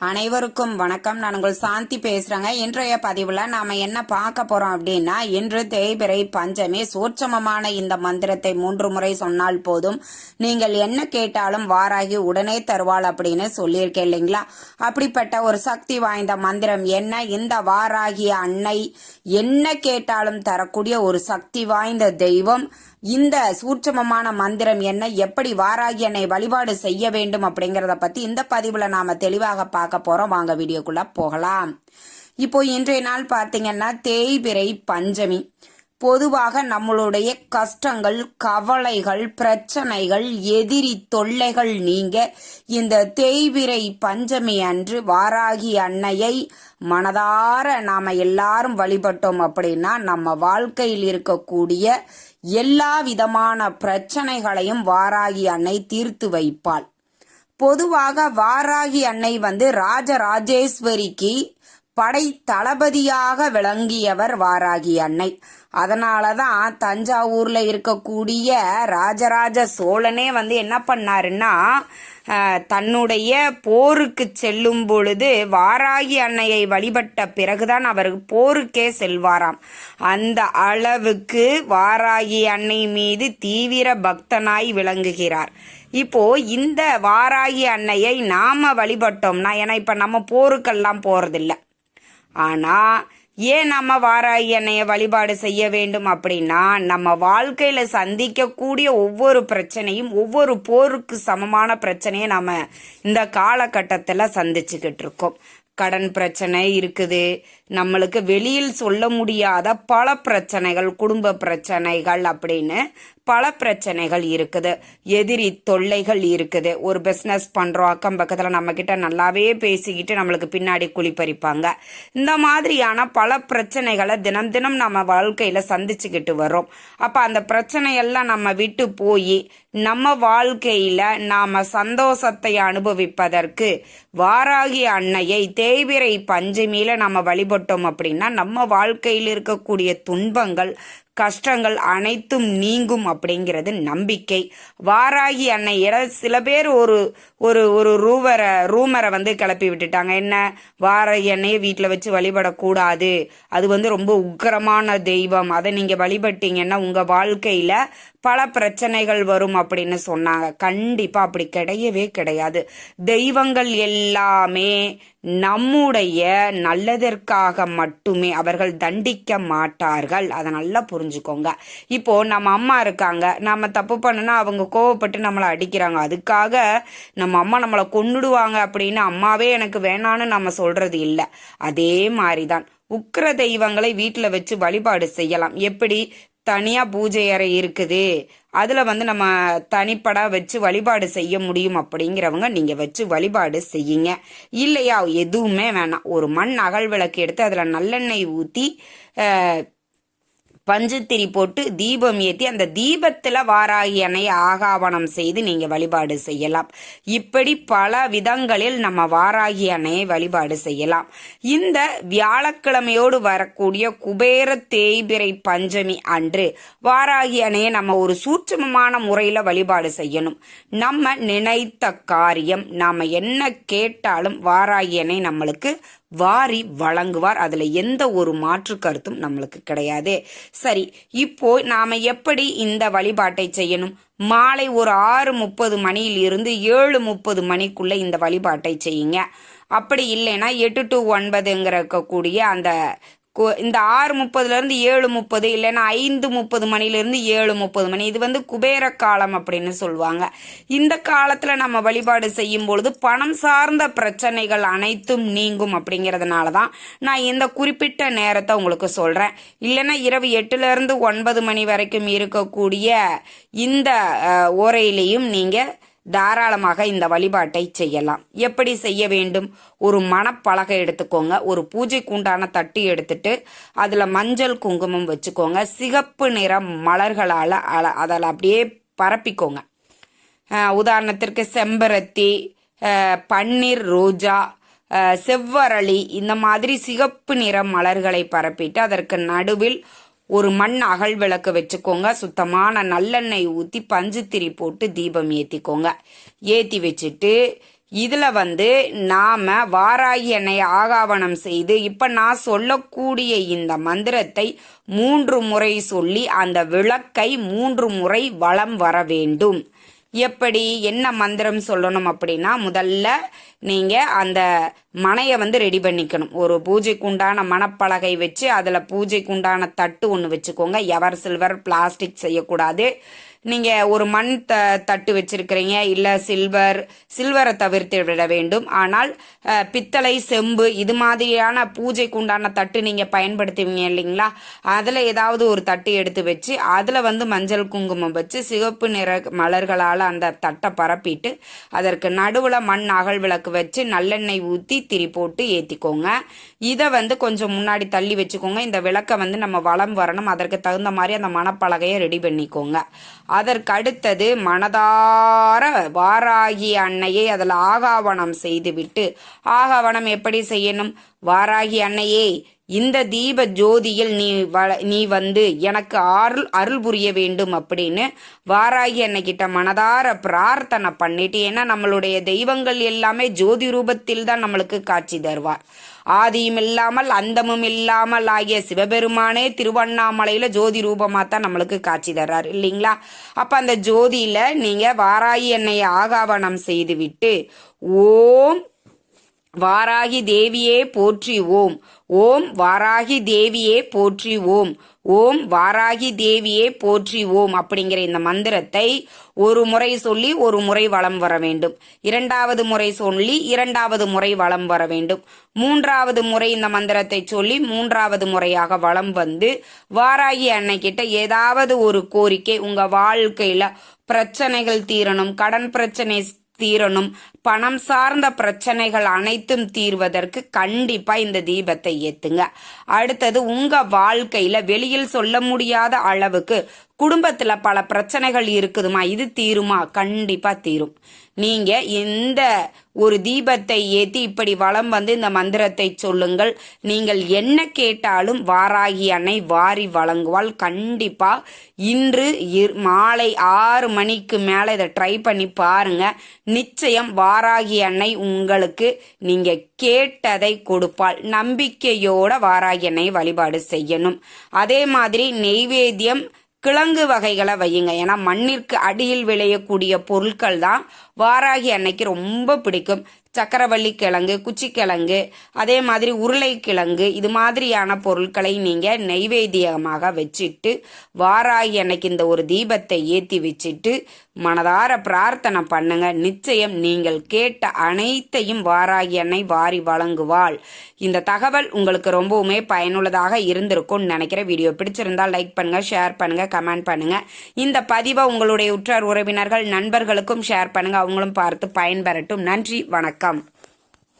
அனைவருக்கும் வணக்கம். நான் உங்கள் சாந்தி பேசுறேங்க. இன்றைய பதிவுல நாம என்ன பார்க்க போறோம் அப்படின்னா இன்று தேய்பிறை பஞ்சமி சூட்சமமான இந்த மந்திரத்தை மூன்று முறை சொன்னால் போதும். நீங்கள் என்ன கேட்டாலும் வாராகி உடனே தருவாள் அப்படின்னு சொல்லியிருக்கேன் இல்லைங்களா? அப்படிப்பட்ட ஒரு சக்தி வாய்ந்த மந்திரம் என்ன? இந்த வாராகி அன்னை என்ன கேட்டாலும் தரக்கூடிய ஒரு சக்தி வாய்ந்த தெய்வம். இந்த சூட்சமமான மந்திரம் என்ன எப்படி வாராகி என்னை வழிபாடு செய்ய வேண்டும் அப்படிங்கறத பத்தி இந்த பதிவுல நாம தெளிவாக பார்க்க போறோம். வாங்க வீடியோக்குள்ள போகலாம். இப்போ இன்றைய நாள் பார்த்தீங்கன்னா தேய்பிரை பஞ்சமி. பொதுவாக நம்மளுடைய கஷ்டங்கள் கவலைகள் பிரச்சனைகள் எதிரி தொல்லைகள் நீங்க இந்த தேய்விரை பஞ்சமி அன்று வாராகி அன்னையை மனதார நாம எல்லாரும் வழிபட்டோம் அப்படின்னா நம்ம வாழ்க்கையில் இருக்கக்கூடிய எல்லா விதமான பிரச்சனைகளையும் வாராகி அன்னை தீர்த்து வைப்பாள். பொதுவாக வாராகி அன்னை வந்து ராஜராஜேஸ்வரிக்கு படை தளபதியாக விளங்கியவர் வாராகி அன்னை. அதனாலதான் தஞ்சாவூர்ல இருக்கக்கூடிய ராஜராஜ சோழனே வந்து என்ன பண்ணாருன்னா தன்னுடைய போருக்கு செல்லும் பொழுது வாராகி அன்னையை வழிபட்ட பிறகுதான் அவர் போருக்கே செல்வாராம். அந்த அளவுக்கு வாராகி அன்னை மீது தீவிர பக்தனாய் விளங்குகிறார். இப்போ இந்த வாராகி அன்னையை நாம வழிபட்டோம்னா ஏன்னா இப்ப நம்ம போருக்கெல்லாம் போறதில்லை. ஆனா ஏன் நம்ம வாராய் அன்னைய வழிபாடு செய்ய வேண்டும் அப்படின்னா நம்ம வாழ்க்கையில சந்திக்கக்கூடிய ஒவ்வொரு பிரச்சனையும் ஒவ்வொரு போருக்கு சமமான பிரச்சனையை நம்ம இந்த காலகட்டத்தில் சந்திச்சுக்கிட்டு இருக்கோம். கடன் பிரச்சனை இருக்குது. நம்மளுக்கு வெளியில் சொல்ல முடியாத பல பிரச்சனைகள் குடும்ப பிரச்சனைகள் அப்படின்னு பல பிரச்சனைகள் இருக்குது. எதிரி தொல்லைகள் இருக்குது. ஒரு பிஸ்னஸ் பண்ணுறோம் அக்கம் பக்கத்தில் நம்மக்கிட்ட நல்லாவே பேசிக்கிட்டு நம்மளுக்கு பின்னாடி குளிப்பறிப்பாங்க இந்த மாதிரியான பல பிரச்சனைகளை தினம் தினம் நம்ம வாழ்க்கையில் சந்திச்சுக்கிட்டு வரோம் அப்போ அந்த பிரச்சனையெல்லாம் நம்ம விட்டு போய் நம்ம வாழ்க்கையில் நாம் சந்தோஷத்தை அனுபவிப்பதற்கு வாராகி அன்னையை தேய்பிறை பஞ்சமியில் நம்ம வழிபட்டோம் அப்படின்னா நம்ம வாழ்க்கையில் இருக்கக்கூடிய துன்பங்கள் கஷ்டங்கள் அனைத்தும் நீங்கும் அப்படிங்கிறது நம்பிக்கை. வாராகி அன்னையிட சில பேர் ஒரு ஒரு ஒரு ரூவரை ரூமரை வந்து கிளப்பி விட்டுட்டாங்க. என்ன? வாராகி அன்னையை வீட்டில் வச்சு வழிபடக்கூடாது. அது வந்து ரொம்ப உக்கிரமான தெய்வம். அதை நீங்கள் வழிபட்டீங்கன்னா உங்கள் வாழ்க்கையில் பல பிரச்சனைகள் வரும் அப்படின்னு சொன்னாங்க. கண்டிப்பா அப்படி கிடையவே கிடையாது. தெய்வங்கள் எல்லாமே நம்முடைய நல்லதற்காக மட்டுமே அவர்கள் தண்டிக்க மாட்டார்கள். அதை நல்லா புரிஞ்சுக்கோங்க. இப்போ நம்ம அம்மா இருக்காங்க. நம்ம தப்பு பண்ணுனா அவங்க கோவப்பட்டு நம்மளை அடிக்கிறாங்க. அதுக்காக நம்ம அம்மா நம்மளை கொன்னுடுவாங்க அப்படின்னு அம்மாவே எனக்கு வேணான்னு நம்ம சொல்றது இல்லை. அதே மாதிரிதான். உக்கிர தெய்வங்களை வீட்டில் வச்சு வழிபாடு செய்யலாம். எப்படி? தனியா பூஜை அறை இருக்குது. அதுல வந்து நம்ம தனிப்படா வச்சு வழிபாடு செய்ய முடியும் அப்படிங்கிறவங்க நீங்க வச்சு வழிபாடு செய்யுங்க. இல்லையா? எதுவுமே வேணாம். ஒரு மண் அகல் விளக்கு எடுத்து அதுல நல்லெண்ணெய் ஊத்தி பஞ்சுத்திரி போட்டு தீபம் ஏற்றி அந்த தீபத்தில் வாராகி அணையை ஆகாவனம் செய்து நீங்கள் வழிபாடு செய்யலாம். இப்படி பல விதங்களில் நம்ம வாராகி அணையை வழிபாடு செய்யலாம். இந்த வியாழக்கிழமையோடு வரக்கூடிய குபேர தேய்பிறை பஞ்சமி அன்று வாராகி அணையை நம்ம ஒரு சூட்சமமான முறையில் வழிபாடு செய்யணும். நம்ம நினைத்த காரியம் நாம் என்ன கேட்டாலும் வாராகி அணை நம்மளுக்கு வாரி வழங்குவார். அதில் எந்த ஒரு மாற்று கருத்தும் நம்மளுக்கு கிடையாது. சரி இப்போ நாம் எப்படி இந்த வழிபாட்டை செய்யணும்? மாலை ஒரு ஆறு முப்பது மணியில் இருந்து ஏழு முப்பது மணிக்குள்ளே இந்த வழிபாட்டை செய்யுங்க. அப்படி இல்லைன்னா எட்டு டு ஒன்பதுங்கிற கூடிய அந்த இந்த ஆறு முப்பதுலேருந்து ஏழு முப்பது இல்லைன்னா ஐந்து முப்பது மணிலேருந்து ஏழு முப்பது மணி. இது வந்து குபேர காலம் அப்படின்னு சொல்லுவாங்க. இந்த காலத்தில் நம்ம வழிபாடு செய்யும் பொழுது பணம் சார்ந்த பிரச்சனைகள் அனைத்தும் நீங்கும் அப்படிங்கிறதுனால தான் நான் இந்த குறிப்பிட்ட நேரத்தை உங்களுக்கு சொல்கிறேன் இல்லைன்னா இரவு எட்டுலேருந்து ஒன்பது மணி வரைக்கும் இருக்கக்கூடிய இந்த உரையிலையும் நீங்கள் தாராளமாக இந்த வழிபாட்டை செய்யலாம். எப்படி செய்ய வேண்டும்? ஒரு மணப்பலகை எடுத்துக்கோங்க. ஒரு பூஜைக்கு உண்டான தட்டு எடுத்துட்டு அதில் மஞ்சள் குங்குமம் வச்சுக்கோங்க. சிகப்பு நிற மலர்களால் அதில் அப்படியே பரப்பிக்கோங்க. உதாரணத்திற்கு செம்பருத்தி பன்னீர் ரோஜா செவ்வரளி இந்த மாதிரி சிகப்பு நிற மலர்களை பரப்பிட்டு அதற்கு நடுவில் ஒரு மண் அகல் விளக்கு வச்சுக்கோங்க. சுத்தமான நல்லெண்ணெய் ஊற்றி பஞ்சுத்திரி போட்டு தீபம் ஏற்றிக்கோங்க ஏற்றி வச்சுட்டு இதில் வந்து நாம் வாராகி எண்ணெய் ஆகாவனம் செய்து இப்போ நான் சொல்லக்கூடிய இந்த மந்திரத்தை மூன்று முறை சொல்லி அந்த விளக்கை மூன்று முறை வளம் வர வேண்டும். எப்படி என்ன மந்திரம் சொல்லணும் அப்படின்னா முதல்ல நீங்கள் அந்த மனையை வந்து ரெடி பண்ணிக்கணும். ஒரு பூஜைக்கு உண்டான மணப்பலகை வச்சு அதில் பூஜைக்கு உண்டான தட்டு ஒன்று வச்சுக்கோங்க. எவர் சில்வர் பிளாஸ்டிக் செய்யக்கூடாது. நீங்க ஒரு மண் த தட்டு வச்சிருக்கிறீங்க இல்ல சில்வர் சில்வரை தவிர்த்து விட வேண்டும். ஆனால் பித்தளை செம்பு இது மாதிரியான பூஜைக்கு உண்டான தட்டு நீங்க பயன்படுத்துவீங்க இல்லைங்களா? அதுல ஏதாவது ஒரு தட்டு எடுத்து வச்சு அதுல வந்து மஞ்சள் குங்குமம் வச்சு சிவப்பு நிற மலர்களால் அந்த தட்டை பரப்பிட்டு அதற்கு நடுவுல மண் அகல் விளக்கு வச்சு நல்லெண்ணெய் ஊத்தி திரி போட்டு ஏத்திக்கோங்க. இதை வந்து கொஞ்சம் முன்னாடி தள்ளி வச்சுக்கோங்க. இந்த விளக்கை வந்து நம்ம வளம் வரணும். அதற்கு தகுந்த மாதிரி அந்த மணப்பலகையை ரெடி பண்ணிக்கோங்க. அதற்கடுத்தது மனதார வாராகி அன்னையை அதில் ஆகாவனம் செய்துவிட்டு ஆகாவனம் எப்படி செய்யணும்? வாராகி அன்னையே இந்த தீப ஜோதியில் நீ வ நீ வந்து எனக்கு அருள் அருள் புரிய வேண்டும் அப்படின்னு வாராகி அன்னைக்கிட்ட மனதார பிரார்த்தனை பண்ணிட்டு ஏன்னா நம்மளுடைய தெய்வங்கள் எல்லாமே ஜோதி ரூபத்தில் தான் நம்மளுக்கு காட்சி தருவார். ஆதியும் இல்லாமல் அந்தமும் இல்லாமல் ஆகிய சிவபெருமானே திருவண்ணாமலையில ஜோதி ரூபமா தான் நம்மளுக்கு காட்சி தர்றார் இல்லைங்களா? அப்ப அந்த ஜோதியில நீங்க வாராயி எண்ணெயை ஆகாவனம் செய்துவிட்டு ஓம் வாராகி தேவியே போற்றி ஓம். ஓம் வாராகி தேவியே போற்றி ஓம். ஓம் வாராகி தேவியே போற்றி ஓம் அப்படிங்கிற இந்த மந்திரத்தை ஒரு முறை சொல்லி ஒரு முறை வலம் வர வேண்டும். இரண்டாவது முறை சொல்லி இரண்டாவது முறை வலம் வர வேண்டும். மூன்றாவது முறை இந்த மந்திரத்தை சொல்லி மூன்றாவது முறையாக வலம் வந்து வாராகி அன்னைக்கிட்ட ஏதாவது ஒரு கோரிக்கை உங்க வாழ்க்கையில பிரச்சனைகள் தீரணும் கடன் பிரச்சனை தீரணும். பணம் சார்ந்த பிரச்சனைகள் அனைத்தும் தீர்வதற்கு கண்டிப்பா இந்த தீபத்தை ஏத்துங்க. அடுத்தது உங்க வாழ்க்கையில வெளியில் சொல்ல முடியாத அளவுக்கு குடும்பத்துல பல பிரச்சனைகள் இருக்குதுமா? இது தீருமா? கண்டிப்பா தீரும். நீங்க இந்த ஒரு தீபத்தை ஏத்தி இப்படி வலம் வந்து இந்த மந்திரத்தை சொல்லுங்கள். நீங்கள் என்ன கேட்டாலும் வாராகி அன்னை வாரி வழங்குவாள். கண்டிப்பா இன்று மாலை ஆறு மணிக்கு மேல இதை ட்ரை பண்ணி பாருங்க. நிச்சயம் வாராகி அன்னை உங்களுக்கு நீங்க கேட்டதை கொடுப்பாள். நம்பிக்கையோட வாராகி அன்னை வழிபாடு செய்யணும். அதே மாதிரி நெய்வேத்தியம் கிழங்கு வகைகளை வையுங்க. ஏன்னா மண்ணிற்கு அடியில் விளையக்கூடிய பொருட்கள் தான் வாராகி அன்னைக்கு ரொம்ப பிடிக்கும். சக்கரவள்ளி கிழங்கு குச்சிக்கிழங்கு அதே மாதிரி உருளைக்கிழங்கு இது மாதிரியான பொருட்களை நீங்கள் நெய்வேத்தியமாக வச்சுட்டு வாராகி அன்னைக்கு இந்த ஒரு தீபத்தை ஏற்றி வச்சுட்டு மனதார பிரார்த்தனை பண்ணுங்க. நிச்சயம் நீங்கள் கேட்ட அனைத்தையும் வாராகி அன்னை வாரி வழங்குவாள். இந்த தகவல் உங்களுக்கு ரொம்பவுமே பயனுள்ளதாக இருந்திருக்கும்னு நினைக்கிற வீடியோ பிடிச்சிருந்தால் லைக் பண்ணுங்க ஷேர் பண்ணுங்க கமெண்ட் பண்ணுங்க. இந்த பதிவை உங்களுடைய உற்றார் உறவினர்கள் நண்பர்களுக்கும் ஷேர் பண்ணுங்க. அவங்களும் பார்த்து பயன்பெறட்டும். நன்றி வணக்கம்.